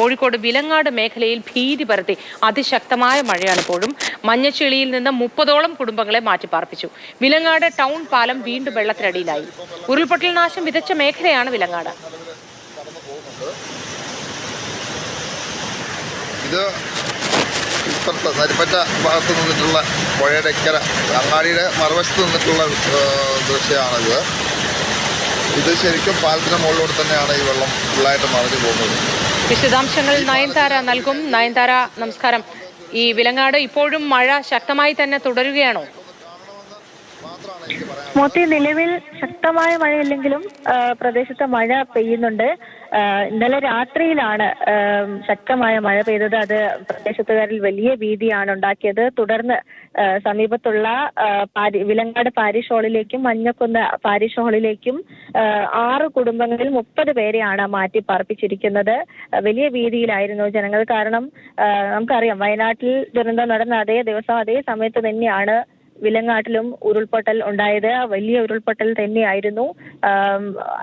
കോഴിക്കോട് വിലങ്ങാട് മേഖലയിൽ ഭീതി പരത്തി അതിശക്തമായ മഴയാണ് ഇപ്പോഴും. മഞ്ഞച്ചെളിയിൽ നിന്ന് മുപ്പതോളം കുടുംബങ്ങളെ മാറ്റിപ്പാർപ്പിച്ചു. വിലങ്ങാട് ടൗൺ പാലം വീണ്ടും വെള്ളത്തിനടിയിലായി. ഉരുൾപൊട്ടൽ നാശം വിതച്ച മേഖലയാണ് വിലങ്ങാട്. ഇത് ഇപ്പുറത്തെ നരിപ്പറ്റ ഭാഗത്ത് നിന്നിട്ടുള്ള പുഴയുടെ ഇക്കര അങ്ങാടിയുടെ മറുവശത്ത് നിന്നിട്ടുള്ള ദൃശ്യമാണിത്. ഇത് ശരിക്കും പാലത്തിന് മുകളിലൂടെ തന്നെയാണ് ഈ വെള്ളം ഫുള്ളായിട്ട് മറിഞ്ഞു പോകുന്നത്. വിശദാംശങ്ങൾ നയൻതാര നൽകും. നയൻതാര നമസ്കാരം. ഈ വിലങ്ങാട് ഇപ്പോഴും മഴ ശക്തമായി തന്നെ തുടരുകയാണോ? മോത്തി നിലവിൽ ശക്തമായ മഴയില്ലെങ്കിലും പ്രദേശത്ത് മഴ പെയ്യുന്നുണ്ട്. ഇന്നലെ രാത്രിയിലാണ് ശക്തമായ മഴ പെയ്തത്. അത് പ്രദേശത്തുകാരിൽ വലിയ ഭീതിയാണ് ഉണ്ടാക്കിയത്. തുടർന്ന് സമീപത്തുള്ള വിലങ്ങാട് പാരിഷ് ഹാളിലേക്കും മഞ്ഞക്കുന്ന് പാരിഷ് ഹാളിലേക്കും ആറ് കുടുംബങ്ങളിൽ മുപ്പത് പേരെയാണ് മാറ്റി പാർപ്പിച്ചിരിക്കുന്നത്. വലിയ ഭീതിയിലായിരുന്നു ജനങ്ങൾ. കാരണം നമുക്കറിയാം വയനാട്ടിൽ ദുരന്തം നടന്ന അതേ ദിവസം അതേ സമയത്ത് തന്നെയാണ് വിലങ്ങാട്ടിലും ഉരുൾപൊട്ടൽ ഉണ്ടായത് വലിയ ഉരുൾപൊട്ടൽ തന്നെയായിരുന്നു.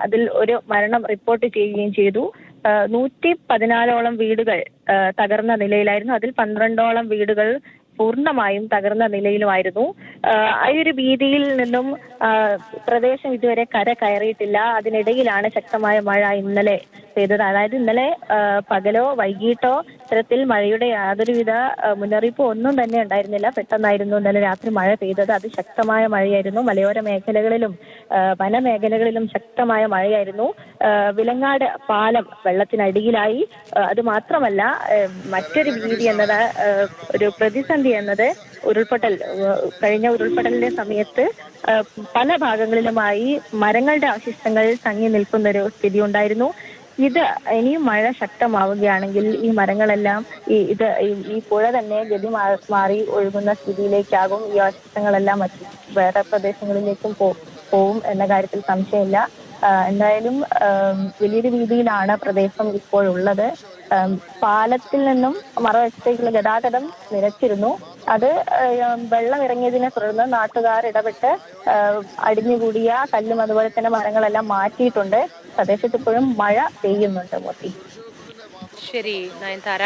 അതിൽ ഒരു മരണം റിപ്പോർട്ട് ചെയ്യുകയും ചെയ്തു. നൂറ്റി പതിനാലോളം വീടുകൾ തകർന്ന നിലയിലായിരുന്നു. അതിൽ പന്ത്രണ്ടോളം വീടുകൾ പൂർണമായും തകർന്ന നിലയിലുമായിരുന്നു. ആ, ഒരു ഭീതിയിൽ നിന്നും പ്രദേശം ഇതുവരെ കര കയറിയിട്ടില്ല. അതിനിടയിലാണ് ശക്തമായ മഴ ഇന്നലെ പെയ്തത്. അതായത് ഇന്നലെ പകലോ വൈകിട്ടോ ഇത്തരത്തിൽ മഴയുടെ യാതൊരുവിധ മുന്നറിയിപ്പോ ഒന്നും തന്നെ ഉണ്ടായിരുന്നില്ല. പെട്ടെന്നായിരുന്നു ഇന്നലെ രാത്രി മഴ പെയ്തത്. അതിശക്തമായ മഴയായിരുന്നു. മലയോര മേഖലകളിലും വനമേഖലകളിലും ശക്തമായ മഴയായിരുന്നു. വിലങ്ങാട് പാലം വെള്ളത്തിനടിയിലായി. അത് മാത്രമല്ല മറ്റൊരു ഭീതി എന്നത് ഒരു പ്രതിസന്ധി എന്നത് ഉരുൾപൊട്ടൽ കഴിഞ്ഞ ഉരുൾപൊട്ടലിന്റെ സമയത്ത് പല ഭാഗങ്ങളിലുമായി മരങ്ങളുടെ അവശിഷ്ടങ്ങൾ തങ്ങി നിൽക്കുന്ന ഒരു സ്ഥിതി ഉണ്ടായിരുന്നു. ഇത് ഇനിയും മഴ ശക്തമാവുകയാണെങ്കിൽ ഈ മരങ്ങളെല്ലാം ഈ ഇത് ഈ- പുഴ തന്നെ ഗതി മാറി ഒഴുകുന്ന സ്ഥിതിയിലേക്കാകും ഈ അവശിഷ്ടങ്ങളെല്ലാം മറ്റ് വേറെ പ്രദേശങ്ങളിലേക്കും പോകും എന്ന കാര്യത്തിൽ സംശയമില്ല. എന്തായാലും വലിയൊരു രീതിയിലാണ് പ്രദേശം ഇപ്പോഴുള്ളത്. പാലത്തിൽ നിന്നും മറുവശത്തേക്കുള്ള ഗതാഗതം നിരച്ചിരുന്നു അത് വെള്ളം ഇറങ്ങിയതിനെ തുടർന്ന് നാട്ടുകാർ ഇടപെട്ട് അടിഞ്ഞുകൂടിയ കല്ലും അതുപോലെ തന്നെ മരങ്ങളെല്ലാം മാറ്റിയിട്ടുണ്ട്. പ്രദേശത്ത് ഇപ്പോഴും മഴ പെയ്യുന്നുണ്ട് മോത്തി ശരി നയൻതാര.